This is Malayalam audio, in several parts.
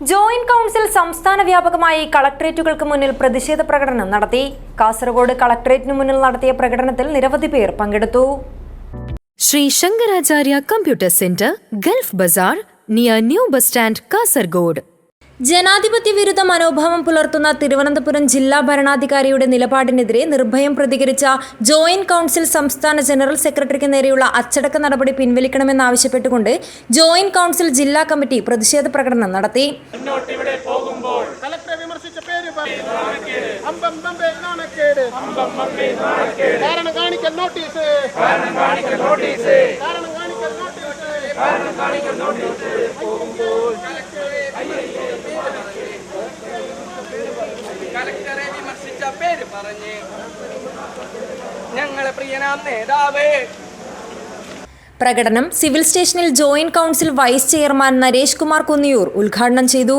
ജോയിന്റ് കൗൺസിൽ സംസ്ഥാന വ്യാപകമായി കളക്ടറേറ്റുകൾക്ക് മുന്നിൽ പ്രതിഷേധ പ്രകടനം നടത്തി. കാസർഗോഡ് കളക്ടറേറ്റിന് മുന്നിൽ നടത്തിയ പ്രകടനത്തിൽ നിരവധി പേർ പങ്കെടുത്തു. Shri Shankaracharya computer centre Gulf bazaar near new bus stand Kasaragod. ജനാധിപത്യ വിരുദ്ധ മനോഭാവം പുലർത്തുന്ന തിരുവനന്തപുരം ജില്ലാ ഭരണാധികാരിയുടെ നിലപാടിനെതിരെ നിർഭയം പ്രതികരിച്ച ജോയിന്റ് കൗൺസിൽ സംസ്ഥാന ജനറൽ സെക്രട്ടറിക്ക് നേരെയുള്ള അച്ചടക്ക നടപടി പിൻവലിക്കണമെന്നാവശ്യപ്പെട്ടുകൊണ്ട് ജോയിന്റ് കൗൺസിൽ ജില്ലാ കമ്മിറ്റി പ്രതിഷേധ പ്രകടനം നടത്തി. കളക്ടറെ വിമർശിച്ച പേര് പറയും അമ്പമ്പമ്പേ നാണക്കേട്. കാരണം കാണിക്കൽ നോട്ടീസ്. കാരണം കാണിക്കൽ നോട്ടീസ്. കലക്ടറെ പേര് പറഞ്ഞ്. ഞങ്ങളെ പ്രിയനാം നേതാവ്. പ്രകടനം സിവിൽ സ്റ്റേഷനിൽ joint council vice chairman Naresh Kumar Kunniyur ഉദ്ഘാടനം ചെയ്തു.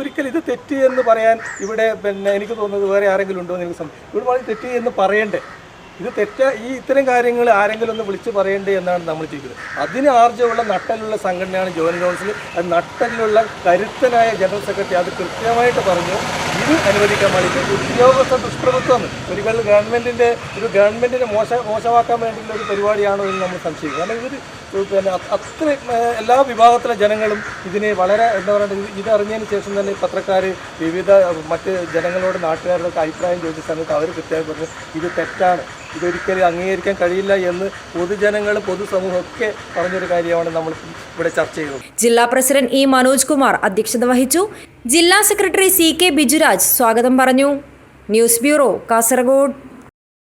ഒരിക്കൽ ഇത് തെറ്റ് എന്ന് പറയാൻ ഇവിടെ പിന്നെ എനിക്ക് തോന്നുന്നത് വേറെ ആരെങ്കിലും ഉണ്ടോ എന്ന് എനിക്ക് ഇവിടെ വളരെ തെറ്റ് എന്ന് പറയണ്ടേ? ഇത് തെറ്റ ഈ ഇത്തരം കാര്യങ്ങൾ ആരെങ്കിലും ഒന്ന് വിളിച്ച് പറയണ്ടേ എന്നാണ് നമ്മൾ ചെയ്യുന്നത് അതിന് ആർജവുള്ള നട്ടലുള്ള സംഘടനയാണ് ജോയിന്റ് കൗൺസിൽ. അത് നട്ടലിലുള്ള കരുത്തനായ ജനറൽ സെക്രട്ടറി അത് കൃത്യമായിട്ട് പറഞ്ഞു. ഇത് അനുവദിക്കാൻ ഇത് ഉദ്യോഗസ്ഥ ദുഷ്പ്രഭുത്വം ഒരു ഗവൺമെന്റിന്റെ ഒരു ഗവൺമെന്റിനെ മോശ മോശമാക്കാൻ വേണ്ടിയിട്ടുള്ള ഒരു പരിപാടിയാണോ എന്ന് നമ്മൾ സംശയിക്കും കാരണം ഇവർ പിന്നെ അത്ര എല്ലാ വിഭാഗത്തിലെ ജനങ്ങളും ഇതിനെ വളരെ എന്താ പറയുക ഇതറിഞ്ഞതിന് ശേഷം തന്നെ പത്രക്കാർ വിവിധ മറ്റ് ജനങ്ങളോട് നാട്ടുകാരുടെ അഭിപ്രായം ചോദിച്ച സമയത്ത് അവർ കൃത്യമായി പറഞ്ഞു ഇത് തെറ്റാണ്. ഇതൊരിക്കലും അംഗീകരിക്കാൻ കഴിയില്ല എന്ന് പൊതുജനങ്ങൾ പൊതുസമൂഹം ഒക്കെ പറഞ്ഞൊരു കാര്യമാണ് നമ്മൾ ഇവിടെ ചർച്ച ചെയ്തത്. ജില്ലാ പ്രസിഡന്റ് ഇ മനോജ് കുമാർ അധ്യക്ഷത വഹിച്ചു. ജില്ലാ സെക്രട്ടറി സി കെ ബിജുരാജ് സ്വാഗതം പറഞ്ഞു. News bureau Kasaragod.